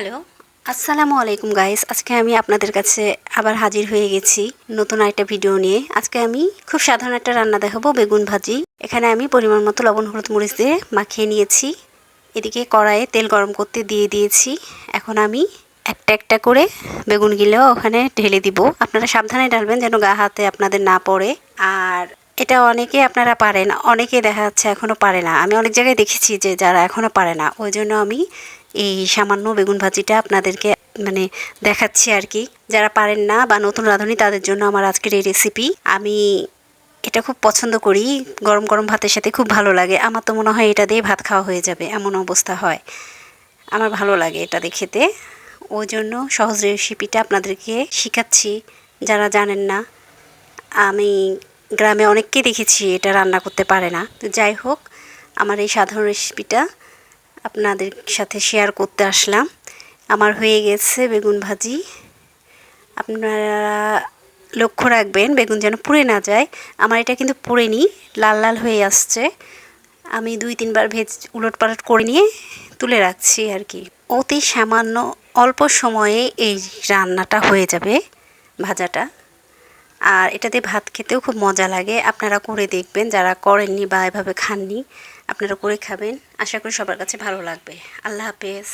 Hello. আসসালামু আলাইকুম guys, আজকে আমি আপনাদের কাছে আবার হাজির হয়ে গেছি নতুন একটা ভিডিও নিয়ে। আজকে আমি খুব সাধারণ একটা রান্না দেখাবো, বেগুন ভাজি। এখানে আমি পরিমাণ মতো লবণ, হলুদ, মরিচ দিয়ে মাখিয়ে নিয়েছি। এদিকে কড়াইয়ে তেল গরম করতে দিয়ে দিয়েছি। এখন আমি একটা একটা করে বেগুনগুলো ওখানে ঢেলে দিব। আপনারা সাবধানে ঢালবেন যেন গা হাতে আপনাদের না পড়ে। আর এটা অনেকে আপনারা পারেন, অনেকে দেখা যাচ্ছে এখনও পারে না। আমি অনেক জায়গায় দেখেছি যে যারা এখনও পারে না। ওই জন্য আমি এই সামান্য বেগুন ভাজিটা আপনাদেরকে মানে দেখাচ্ছি আর কি। যারা পারেন না বা নতুন রাঁধুনি, তাদের জন্য আমার আজকের এই রেসিপি আমি এটা খুব পছন্দ করি। গরম গরম ভাতের সাথে খুব ভালো লাগে। আমার তো মনে হয় এটা দিয়ে ভাত খাওয়া হয়ে যাবে, এমন অবস্থা হয়। আমার ভালো লাগে এটা দেখেতে ওই জন্য সহজ রেসিপিটা আপনাদেরকে শেখাচ্ছি। যারা জানেন না, আমি গ্রামে অনেককে দেখেছি এটা রান্না করতে পারে না। তো যাই হোক, আমার এই সাধারণ রেসিপিটা আপনাদের সাথে শেয়ার করতে আসলাম। আমার হয়ে গেছে বেগুন ভাজি। আপনারা লক্ষ্য রাখবেন, বেগুন যেন পুড়ে না যায়। আমার এটা কিন্তু পুড়েনি, লাল লাল হয়ে আসছে। আমি দুই তিনবার ভেজ উলট পালট করে নিয়ে তুলে রাখছি আর কি। অতি সামান্য অল্প সময়ে এই রান্নাটা হয়ে যাবে ভাজাটা। আর এটাতে ভাত খেতেও খুব মজা লাগে। আপনারা করে দেখবেন, যারা করেননি বা এভাবে খাননি। আপনারা করে খাবেন। আশা করি সবার কাছে ভালো লাগবে। আল্লাহ হাফেজ।